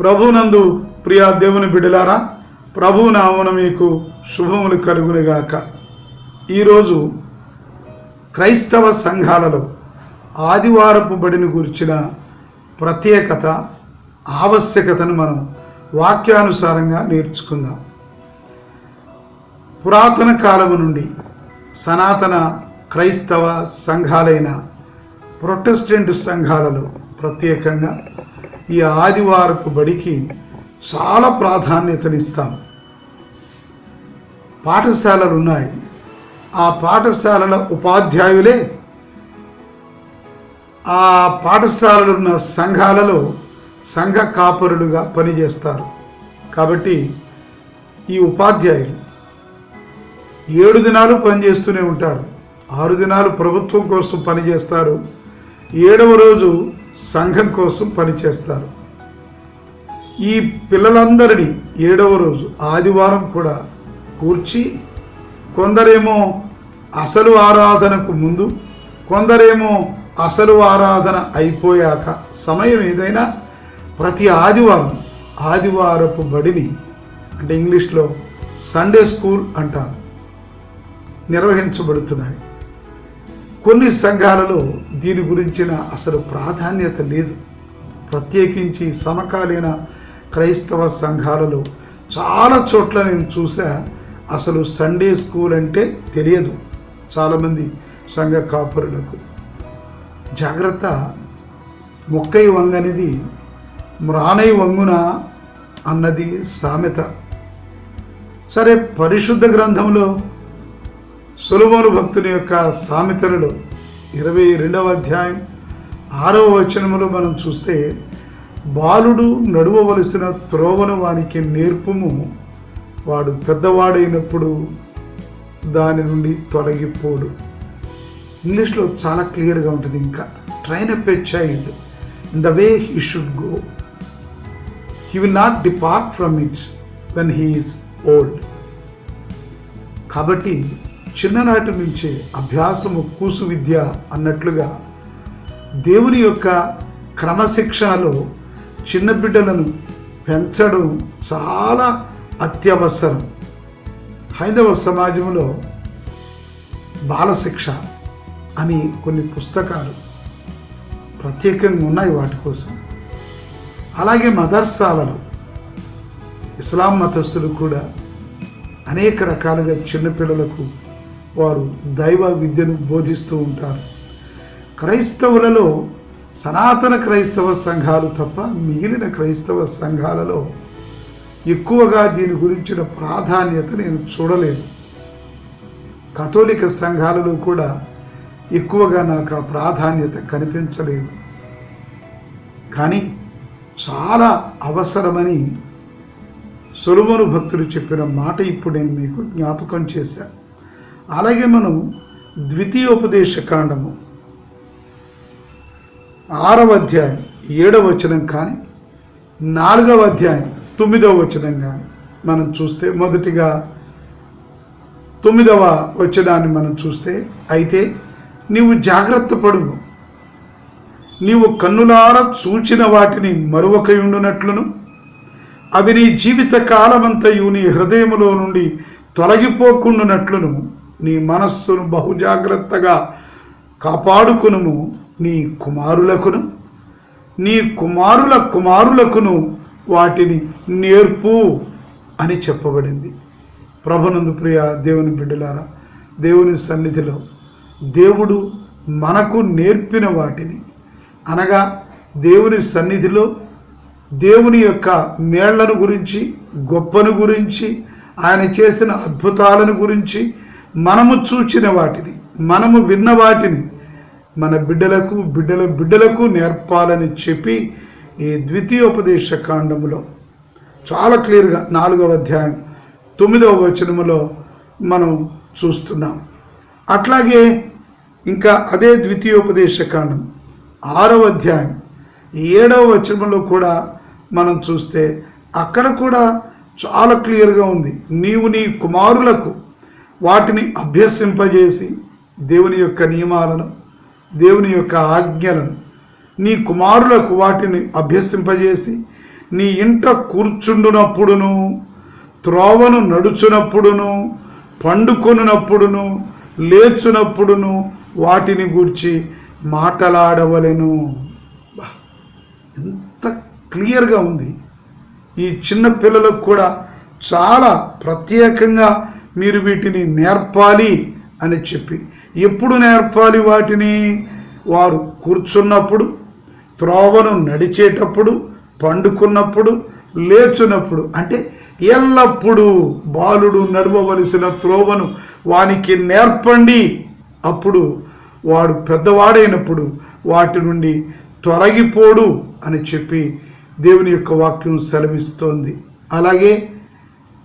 ప్రభునందు ప్రియా దేవుని బిడ్డలారా ప్రభు నామున మీకు శుభములు కలుగునిగాక. ఈరోజు క్రైస్తవ సంఘాలలో ఆదివారపు బడిని గురించిన ప్రత్యేకత ఆవశ్యకతను మనం వాక్యానుసారంగా నేర్చుకుందాం. పురాతన కాలము నుండి సనాతన క్రైస్తవ సంఘాలైన ప్రొటెస్టెంట్ సంఘాలలో ప్రత్యేకంగా ఈ ఆదివారపు బడికి చాలా ప్రాధాన్యతనిస్తాం. పాఠశాలలు ఉన్నాయి ఆ పాఠశాలల ఉపాధ్యాయులే ఆ పాఠశాలలు ఉన్న సంఘాలలో సంఘ కాపరులుగా పనిచేస్తారు. కాబట్టి ఈ ఉపాధ్యాయులు ఏడు దినాలు పనిచేస్తూనే ఉంటారు. ఆరు దినాలు ప్రభుత్వం కోసం పనిచేస్తారు. ఏడవ రోజు సంఘం కోసం పనిచేస్తారు. ఈ పిల్లలందరినీ ఏడవ రోజు ఆదివారం కూడా కూర్చి కొందరేమో అసలు ఆరాధనకు ముందు కొందరేమో అసలు ఆరాధన అయిపోయాక సమయం ఏదైనా ప్రతి ఆదివారం ఆదివారపు బడిని అంటే ఇంగ్లీష్లో సండే స్కూల్ అంటారు నిర్వహించబడుతున్నాయి. కొన్ని సంఘాలలో దీని గురించిన అసలు ప్రాధాన్యత లేదు. ప్రత్యేకించి సమకాలీన క్రైస్తవ సంఘాలలో చాలా చోట్ల నేను చూసా అసలు సండే స్కూల్ అంటే తెలియదు. చాలామంది సంఘ కాపురులకు. జాగ్రత్త. మొక్కై వంగనిది మ్రానై వంగున అన్నది సామెత. సరే పరిశుద్ధ గ్రంథంలో సులభోను భక్తుని యొక్క సామెతలలో ఇరవై రెండవ అధ్యాయం ఆరవ వచనములో మనం చూస్తే బాలుడు నడువవలసిన త్రోవను వానికి నేర్పుము. వాడు పెద్దవాడైనప్పుడు దాని నుండి తొలగిపోడు. ఇంగ్లీష్లో చాలా క్లియర్గా ఉంటుంది. ఇంకా train up a child. In the way he should go he will not depart from it when he's old. కాబట్టి చిన్ననాటి నుంచే అభ్యాసము కూసు విద్య అన్నట్లుగా దేవుని యొక్క క్రమశిక్షణలో చిన్న బిడ్డలను పెంచడం చాలా అత్యవసరం. హైందవ సమాజంలో బాలశిక్ష అని కొన్ని పుస్తకాలు ప్రత్యేకంగా ఉన్నాయి వాటి కోసం. అలాగే మదర్సాలలో ఇస్లాం మతస్థులు కూడా అనేక రకాలుగా చిన్నపిల్లలకు వారు దైవ విద్యను బోధిస్తూ ఉంటారు. క్రైస్తవులలో సనాతన క్రైస్తవ సంఘాలు తప్ప మిగిలిన క్రైస్తవ సంఘాలలో ఎక్కువగా దీని గురించిన ప్రాధాన్యత నేను చూడలేదు. కథోలిక సంఘాలలో కూడా ఎక్కువగా నాకు ఆ ప్రాధాన్యత కనిపించలేదు. కానీ చాలా అవసరమని సొలుమను భక్తులు చెప్పిన మాట ఇప్పుడు నేను మీకు జ్ఞాపకం చేశాను అలాగే మనం ద్వితీయోపదేశ కాండము ఆరవ అధ్యాయం ఏడవ వచనం కానీ నాలుగవ అధ్యాయం తొమ్మిదవ వచనం కానీ మనం చూస్తే మొదటిగా తొమ్మిదవ వచనాన్ని మనం చూస్తే అయితే నీవు జాగ్రత్త పడు నీవు కన్నులార చూచిన వాటిని మరువకయుండునట్లును అవి నీ జీవిత కాలమంతయు నీ హృదయములో నుండి తొలగిపోకుండునట్లును. నీ మనస్సును బహుజాగ్రత్తగా కాపాడుకును నీ కుమారులకును. నీ కుమారుల కుమారులకును వాటిని నేర్పు అని చెప్పబడింది. ప్రభునందు ప్రియ దేవుని బిడ్డలారా దేవుని సన్నిధిలో దేవుడు మనకు నేర్పిన వాటిని. అనగా దేవుని సన్నిధిలో దేవుని యొక్క మేళ్ళను గురించి గొప్పను గురించి ఆయన చేసిన అద్భుతాలను గురించి మనము చూచిన వాటిని మనము విన్న వాటిని మన బిడ్డలకు బిడ్డల బిడ్డలకు నేర్పాలని చెప్పి ఈ ద్వితీయోపదేశ కాండములో చాలా క్లియర్గా నాలుగవ అధ్యాయం తొమ్మిదవ వచనములో మనం చూస్తున్నాం. అట్లాగే ఇంకా అదే ద్వితీయోపదేశ కాండం ఆరవ అధ్యాయం ఏడవ వచనంలో కూడా మనం చూస్తే అక్కడ కూడా చాలా క్లియర్గా ఉంది. నీవు నీ కుమారులకు వాటిని అభ్యసింపజేసి దేవుని యొక్క నియమాలను దేవుని యొక్క ఆజ్ఞలను నీ కుమారులకు వాటిని అభ్యసింపజేసి నీ ఇంట కూర్చుండునప్పుడును త్రోవను నడుచునప్పుడును పండుకొనున్నప్పుడును లేచునప్పుడును వాటిని గూర్చి మాట్లాడవలెను. ఎంత క్లియర్గా ఉంది. ఈ చిన్న పిల్లలకు కూడా చాలా ప్రత్యేకంగా మీరు వీటిని నేర్పాలి అని చెప్పి. ఎప్పుడు నేర్పాలి వాటిని? వారు కూర్చున్నప్పుడు త్రోవను నడిచేటప్పుడు పండుకున్నప్పుడు లేచున్నప్పుడు. అంటే ఎల్లప్పుడూ బాలుడు నడవవలసిన త్రోవను వానికి నేర్పండి. అప్పుడు వాడు పెద్దవాడైనప్పుడు వాటి నుండి తొలగిపోడు అని చెప్పి దేవుని యొక్క వాక్యం సెలవిస్తోంది. అలాగే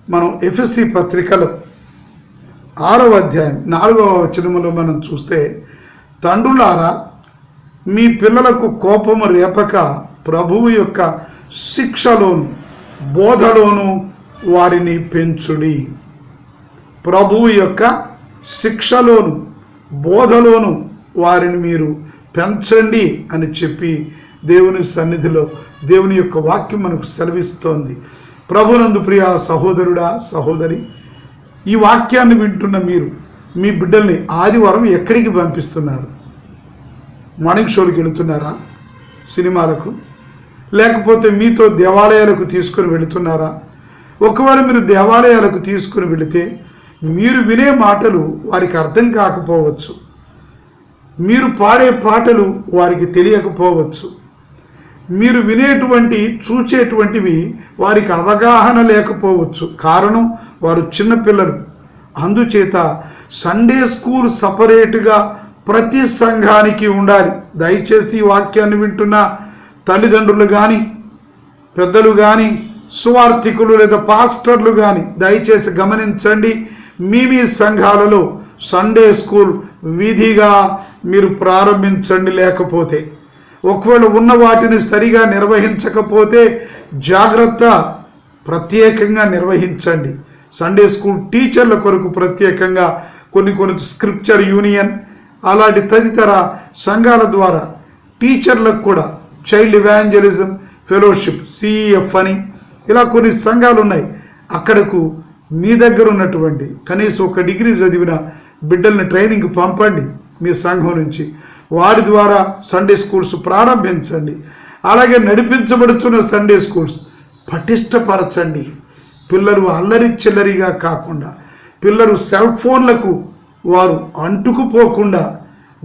మనం ఎఫ్ఎస్సి పత్రికలో ఆరవ అధ్యాయం నాలుగవ వచనములో మనం చూస్తే తండ్రులారా మీ పిల్లలకు కోపము రేపక ప్రభువు యొక్క శిక్షలోను బోధలోను వారిని పెంచుడి. ప్రభువు యొక్క శిక్షలోను బోధలోను వారిని మీరు పెంచండి అని చెప్పి దేవుని సన్నిధిలో దేవుని యొక్క వాక్యం మనకు సెలవిస్తోంది. ప్రభునందు ప్రియ సహోదరుడా సహోదరి ఈ వాక్యాన్ని వింటున్న మీరు మీ బిడ్డల్ని ఆదివారం ఎక్కడికి పంపిస్తున్నారు? మార్నింగ్ షోలకు వెళుతున్నారా? సినిమాలకు? లేకపోతే మీతో దేవాలయాలకు తీసుకొని వెళుతున్నారా? ఒకవేళ మీరు దేవాలయాలకు తీసుకుని వెళితే మీరు వినే మాటలు వారికి అర్థం కాకపోవచ్చు. మీరు పాడే పాటలు వారికి తెలియకపోవచ్చు. మీరు వినేటువంటి చూచేటువంటివి వారికి అవగాహన లేకపోవచ్చు. కారణం వారు చిన్నపిల్లలు అందుచేత సండే స్కూల్ సపరేట్గా ప్రతి సంఘానికి ఉండాలి. దయచేసి ఈ వాక్యాన్ని వింటున్న తల్లిదండ్రులు కానీ పెద్దలు కానీ సువార్థికులు లేదా పాస్టర్లు కానీ దయచేసి గమనించండి మీ మీ సంఘాలలో సండే స్కూల్ విధిగా మీరు ప్రారంభించండి లేకపోతే. ఒకవేళ ఉన్న వాటిని సరిగా నిర్వహించకపోతే జాగ్రత్త ప్రత్యేకంగా నిర్వహించండి. సండే స్కూల్ టీచర్ల కొరకు ప్రత్యేకంగా కొన్ని కొన్ని స్క్రిప్చర్ యూనియన్ అలాంటి తదితర సంఘాల ద్వారా టీచర్లకు కూడా చైల్డ్ ఇవాంజలిజం ఫెలోషిప్ సిఈఎఫ్ అని ఇలా కొన్ని సంఘాలు ఉన్నాయి. అక్కడకు మీ దగ్గర ఉన్నటువంటి కనీసం ఒక డిగ్రీ చదివిన బిడ్డల్ని ట్రైనింగ్ పంపండి మీ సంఘం నుంచి. వారి ద్వారా సండే స్కూల్స్ ప్రారంభించండి. అలాగే నడిపించబడుతున్న సండే స్కూల్స్ పటిష్టపరచండి. పిల్లలు అల్లరి చిల్లరిగా కాకుండా పిల్లలు సెల్ ఫోన్లకు వారు అంటుకుపోకుండా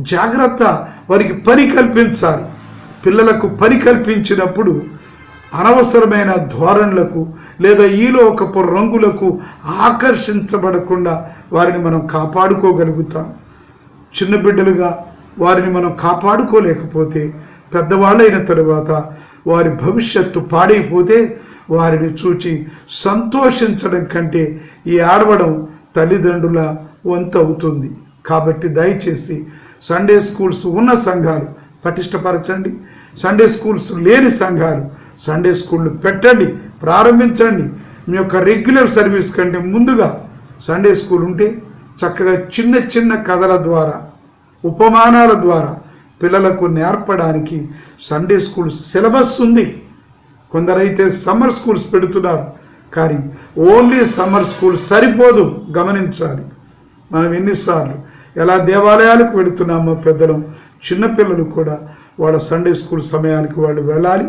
జాగ్రత్త వారికి పని కల్పించాలి. పిల్లలకు పని కల్పించినప్పుడు అనవసరమైన ధోరణులకు లేదా ఈలో ఈలోకపు రంగులకు ఆకర్షించబడకుండా వారిని మనం కాపాడుకోగలుగుతాం. చిన్న బిడ్డలుగా వారిని మనం కాపాడుకోలేకపోతే పెద్దవాళ్ళైన తరువాత వారి భవిష్యత్తు పాడైపోతే వారిని చూచి సంతోషించడం కంటే ఈ ఆడవడం తల్లిదండ్రుల వంతు అవుతుంది కాబట్టి దయచేసి సండే స్కూల్స్ ఉన్న సంఘాలు పటిష్టపరచండి. సండే స్కూల్స్ లేని సంఘాలు సండే స్కూళ్ళు పెట్టండి ప్రారంభించండి. మీ యొక్క రెగ్యులర్ సర్వీస్ కంటే ముందుగా సండే స్కూల్ ఉంటే చక్కగా చిన్న చిన్న కథల ద్వారా ఉపమానాల ద్వారా పిల్లలకు నేర్పడానికి సండే స్కూల్ సిలబస్ ఉంది. కొందరైతే సమ్మర్ స్కూల్స్ పెడుతున్నారు కానీ ఓన్లీ సమ్మర్ స్కూల్ సరిపోదు గమనించాలి. మనం ఎన్నిసార్లు ఎలా దేవాలయాలకు వెళుతున్నామో పెద్దలం చిన్నపిల్లలు కూడా వాళ్ళ సండే స్కూల్ సమయానికి వాళ్ళు వెళ్ళాలి.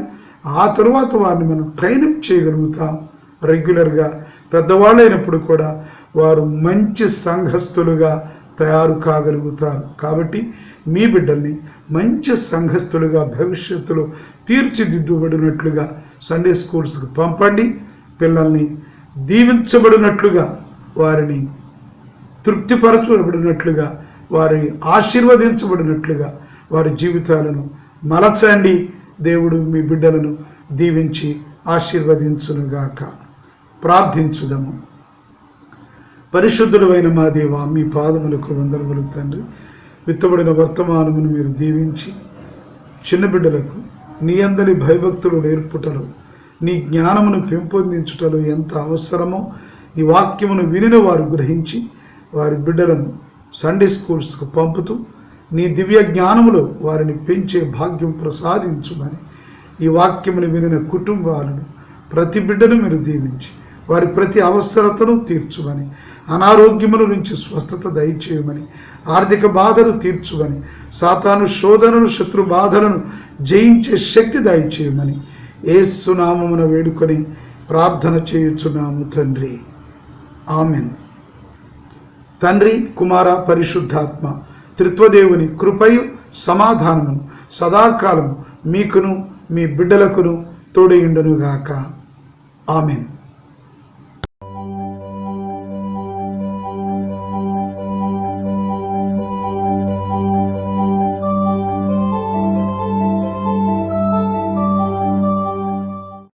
ఆ తరువాత వారిని మనం ట్రైనప్ చేయగలుగుతాం రెగ్యులర్గా. పెద్దవాళ్ళైనప్పుడు కూడా వారు మంచి సంఘస్థులుగా తయారు కాగలుగుతారు. కాబట్టి మీ బిడ్డల్ని మంచి సంఘస్థులుగా భవిష్యత్తులో తీర్చిదిద్దుబడినట్లుగా సండే స్కూల్స్కి పంపండి. పిల్లల్ని దీవించబడినట్లుగా వారిని తృప్తిపరచబడినట్లుగా వారిని ఆశీర్వదించబడినట్లుగా వారి జీవితాలను మలచండి. దేవుడు మీ బిడ్డలను దీవించి ఆశీర్వదించునుగాక. ప్రార్థించుదము. పరిశుద్ధుడైన మా దేవ మీ పాదములకు వందనములు తండ్రి. విత్తబడిన వర్తమానమును మీరు దీవించి చిన్న బిడ్డలకు నీ అందరి భయభక్తులు నేర్పుటలు నీ జ్ఞానమును పెంపొందించుటలు ఎంత అవసరమో ఈ వాక్యమును వినిన వారు గ్రహించి వారి బిడ్డలను సండే స్కూల్స్కు పంపుతూ నీ దివ్య జ్ఞానములో వారిని పెంచే భాగ్యం ప్రసాదించుమని ఈ వాక్యమును వినిన కుటుంబాలను ప్రతి బిడ్డను మీరు దీవించి వారి ప్రతి అవసరతను తీర్చుమని అనారోగ్యముల నుంచి స్వస్థత దయచేయమని ఆర్థిక బాధలు తీర్చుమని సాతాను శోధనలు శత్రు బాధలను జయించే శక్తి దయచేయమని ఏసునామమున వేడుకొని ప్రార్థన చేయుచున్నాము తండ్రి. ఆమెన్. తండ్రి కుమార పరిశుద్ధాత్మ త్రిత్వదేవుని కృపయు సమాధానము సదాకాలము మీకును మీ బిడ్డలకును తోడయుండునుగాక. ఆమెను.